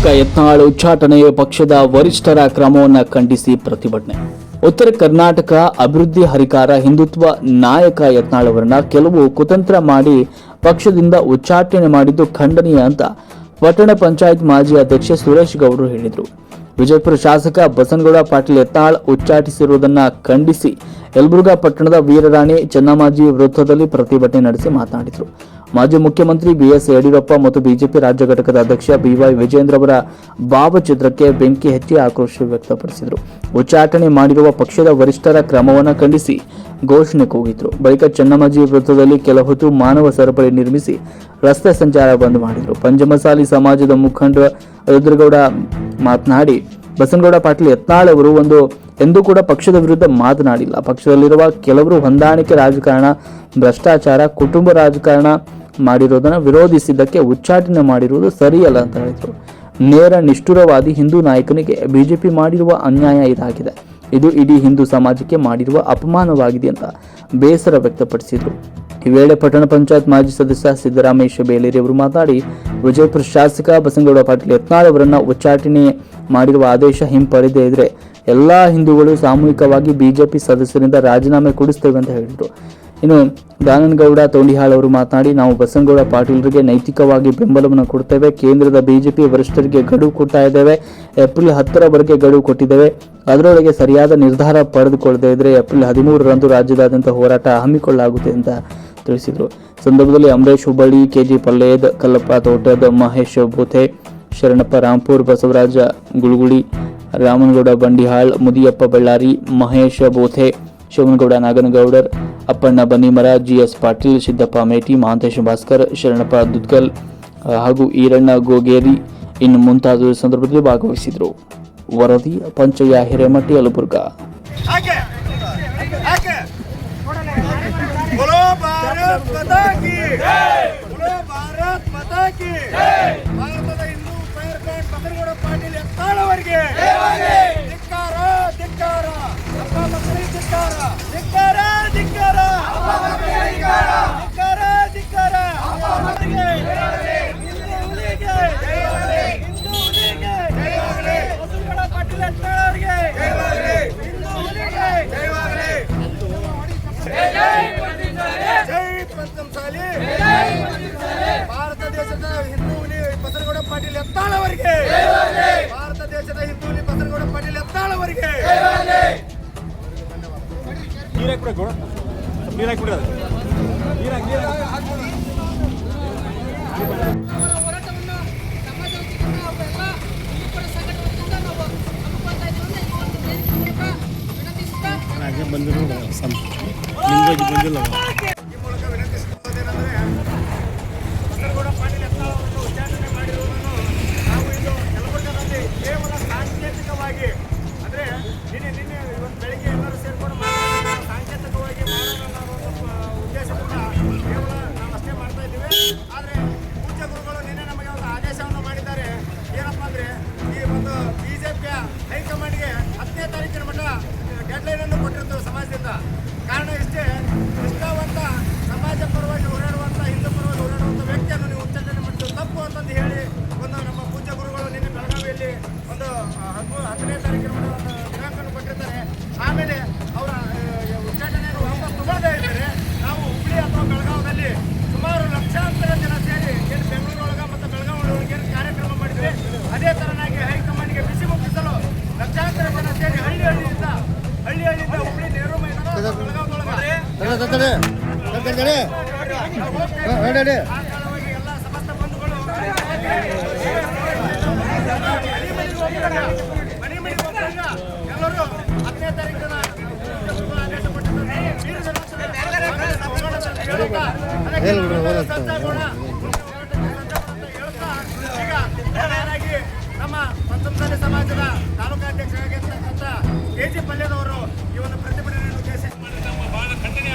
ಶಾಸಕ ಯತ್ನಾಳ್ ಉಚ್ಚಾಟನೆ ಪಕ್ಷದ ವರಿಷ್ಠರ ಕ್ರಮವನ್ನು ಖಂಡಿಸಿ ಪ್ರತಿಭಟನೆ. ಉತ್ತರ ಕರ್ನಾಟಕ ಅಭಿವೃದ್ಧಿ ಹರಿಕಾರ ಹಿಂದುತ್ವ ನಾಯಕ ಯತ್ನಾಳ್ ಅವರನ್ನ ಕೆಲವು ಕುತಂತ್ರ ಮಾಡಿ ಪಕ್ಷದಿಂದ ಉಚ್ಚಾಟನೆ ಮಾಡಿದ್ದು ಖಂಡನೀಯ ಅಂತ ಪಟ್ಟಣ ಪಂಚಾಯತ್ ಮಾಜಿ ಅಧ್ಯಕ್ಷ ಸುರೇಶ್ ಗೌಡರು ಹೇಳಿದರು. ವಿಜಯಪುರ ಶಾಸಕ ಬಸನಗೌಡ ಪಾಟೀಲ್ ಯತ್ನಾಳ್ ಉಚ್ಚಾಟಿಸಿರುವುದನ್ನು ಖಂಡಿಸಿ ಯಲಬುರ್ಗಾ ಪಟ್ಟಣದ ವೀರರಾಣಿ ಚೆನ್ನಮ್ಮಾಜಿ ವೃತ್ತದಲ್ಲಿ ಪ್ರತಿಭಟನೆ ನಡೆಸಿ ಮಾತನಾಡಿದರು. ಮಾಜಿ ಮುಖ್ಯಮಂತ್ರಿ ಬಿಎಸ್ ಯಡಿಯೂರಪ್ಪ ಮತ್ತು ಬಿಜೆಪಿ ರಾಜ್ಯ ಘಟಕದ ಅಧ್ಯಕ್ಷ ಬಿವೈ ವಿಜೇಂದ್ರ ಅವರ ಭಾವಚಿತ್ರಕ್ಕೆ ಬೆಂಕಿ ಹಚ್ಚಿ ಆಕ್ರೋಶ ವ್ಯಕ್ತಪಡಿಸಿದರು. ಉಚ್ಚಾಟನೆ ಮಾಡಿರುವ ಪಕ್ಷದ ವರಿಷ್ಠರ ಕ್ರಮವನ್ನು ಖಂಡಿಸಿ ಘೋಷಣೆ ಕೂಗಿದ್ರು. ಬಳಿಕ ಚೆನ್ನಮ್ಮಾಜಿ ವೃತ್ತದಲ್ಲಿ ಕೆಲ ಹೊತ್ತು ಮಾನವ ಸರಪಳಿ ನಿರ್ಮಿಸಿ ರಸ್ತೆ ಸಂಚಾರ ಬಂದ್ ಮಾಡಿದರು. ಪಂಚಮಸಾಲಿ ಸಮಾಜದ ಮುಖಂಡ ರುದ್ರಗೌಡ ಮಾತನಾಡಿ ಬಸನಗೌಡ ಪಾಟೀಲ್ ಯತ್ನಾಳ್ ಅವರು ಒಂದು ಎಂದೂ ಕೂಡ ಪಕ್ಷದ ವಿರುದ್ಧ ಮಾತನಾಡಿಲ್ಲ. ಪಕ್ಷದಲ್ಲಿರುವ ಕೆಲವರು ಹೊಂದಾಣಿಕೆ ರಾಜಕಾರಣ, ಭ್ರಷ್ಟಾಚಾರ, ಕುಟುಂಬ ರಾಜಕಾರಣ ಮಾಡಿರೋದನ್ನು ವಿರೋಧಿಸಿದ್ದಕ್ಕೆ ಉಚ್ಚಾಟನೆ ಮಾಡಿರುವುದು ಸರಿಯಲ್ಲ ಅಂತ ಹೇಳಿದರು. ನೇರ ನಿಷ್ಠುರವಾದಿ ಹಿಂದೂ ನಾಯಕನಿಗೆ ಬಿಜೆಪಿ ಮಾಡಿರುವ ಅನ್ಯಾಯ ಇದಾಗಿದೆ. ಇದು ಇಡೀ ಹಿಂದೂ ಸಮಾಜಕ್ಕೆ ಮಾಡಿರುವ ಅಪಮಾನವಾಗಿದೆ ಅಂತ ಬೇಸರ ವ್ಯಕ್ತಪಡಿಸಿದರು. ಈ ವೇಳೆ ಪಟ್ಟಣ ಪಂಚಾಯತ್ ಮಾಜಿ ಸದಸ್ಯ ಸಿದ್ದರಾಮೇಶ ಬೇಲೇರಿ ಅವರು ಮಾತನಾಡಿ ವಿಜಯಪುರ ಶಾಸಕ ಬಸನಗೌಡ ಪಾಟೀಲ್ ಯತ್ನಾಳ್ ಅವರನ್ನು ಉಚ್ಚಾಟನೆ ಮಾಡಿರುವ ಆದೇಶ ಹಿಂಪಡೆದೇ ಇದ್ರೆ ಎಲ್ಲಾ ಹಿಂದೂಗಳು ಸಾಮೂಹಿಕವಾಗಿ ಬಿಜೆಪಿ ಸದಸ್ಯರಿಂದ ರಾಜೀನಾಮೆ ಕೊಡಿಸ್ತೇವೆ ಅಂತ ಹೇಳಿದರು. ಇನ್ನು ದಾನನಗೌಡ ತೋಂಡಿಹಾಳ್ ಅವರು ಮಾತನಾಡಿ ನಾವು ಬಸನಗೌಡ ಪಾಟೀಲರಿಗೆ ನೈತಿಕವಾಗಿ ಬೆಂಬಲವನ್ನು ಕೊಡ್ತೇವೆ. ಕೇಂದ್ರದ ಬಿಜೆಪಿ ವರಿಷ್ಠರಿಗೆ ಗಡುವು ಕೊಡ್ತಾ ಇದ್ದೇವೆ. ಏಪ್ರಿಲ್ ಹತ್ತರವರೆಗೆ ಗಡುವು ಕೊಟ್ಟಿದ್ದೇವೆ. ಅದರೊಳಗೆ ಸರಿಯಾದ ನಿರ್ಧಾರ ಪಡೆದುಕೊಳ್ಳದೇ ಇದ್ರೆ ಏಪ್ರಿಲ್ ಹದಿಮೂರರಂದು ರಾಜ್ಯದಾದ್ಯಂತ ಹೋರಾಟ ಹಮ್ಮಿಕೊಳ್ಳಲಾಗುತ್ತೆ ಅಂತ ತಿಳಿಸಿದರು. ಸಂದರ್ಭದಲ್ಲಿ ಅಂಬರೀಶ್ ಹುಬ್ಬಳ್ಳಿ, ಕೆಜಿ ಪಲ್ಲೇದ್, ಕಲ್ಲಪ್ಪ ತೋಟದ ಮಹೇಶ್ ಬೋಥೆ ಶರಣಪ್ಪ ರಾಂಪುರ್, ಬಸವರಾಜ ಗುಳುಗುಳಿ, ರಾಮನಗೌಡ ಬಂಡಿಹಾಳ್, ಮುದಿಯಪ್ಪ ಬಳ್ಳಾರಿ, ಮಹೇಶ ಬೋಥೆ ಶಿವನಗೌಡ ನಾಗನಗೌಡರ್, ಅಪ್ಪಣ್ಣ ಬನ್ನಿಮರ, ಜಿಎಸ್ ಪಾಟೀಲ್, ಸಿದ್ದಪ್ಪ ಮೇಟಿ, ಮಹಾಂತೇಶ ಭಾಸ್ಕರ್, ಶರಣಪ್ಪ ದುದ್ಗಲ್ ಹಾಗೂ ಈರಣ್ಣ ಗೋಗೇರಿ ಇನ್ನು ಮುಂತಾದ ಸಂದರ್ಭದಲ್ಲಿ ಭಾಗವಹಿಸಿದರು. ವರದಿ, ಪಂಚಯ್ಯ ಹಿರೇಮಠಿ ಯಲಬುರ್ಗಾ बोलो भारत माता की बोलो ಭಾರತ್ ಮಾತಾ ಕಿ ಭಾರತದ ಹಿಂದೂ ಫೈರ್ಬ್ಯಾಂಡ್ ಬಸನಗೌಡ ಪಾಟೀಲ್ ಎತ್ತಾಳವರಿಗೆ ವೇದಿಕೆ ಮೂಲಕ ವಿನಂತಿಸುತ್ತಾ ಹಾಗೆ ಬಂದಿರೋ ಸಂ ನಿಮ್ಗಾಗಿ ಬಂದಿಲ್ಲ. ಎಲ್ಲರೂ ಹತ್ತನೇ ಈಗ ನಮ್ಮ ಪಂಚಮಸಾಲಿ ಸಮಾಜದ ತಾಲೂಕಾಧ್ಯಕ್ಷರಾಗಿರ್ತಕ್ಕಂಥ ಕೆ ಜಿ ಪಲ್ಯದವರು ಈ ಒಂದು ಪ್ರತಿಭಟನೆಯನ್ನು ಉದ್ದೇಶಿಸಿ ನಮ್ಮ ಬಹಳ ಖಂಡನೆ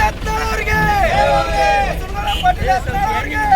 ಯತ್ನಾಳ್ ಅವರಿಗೆ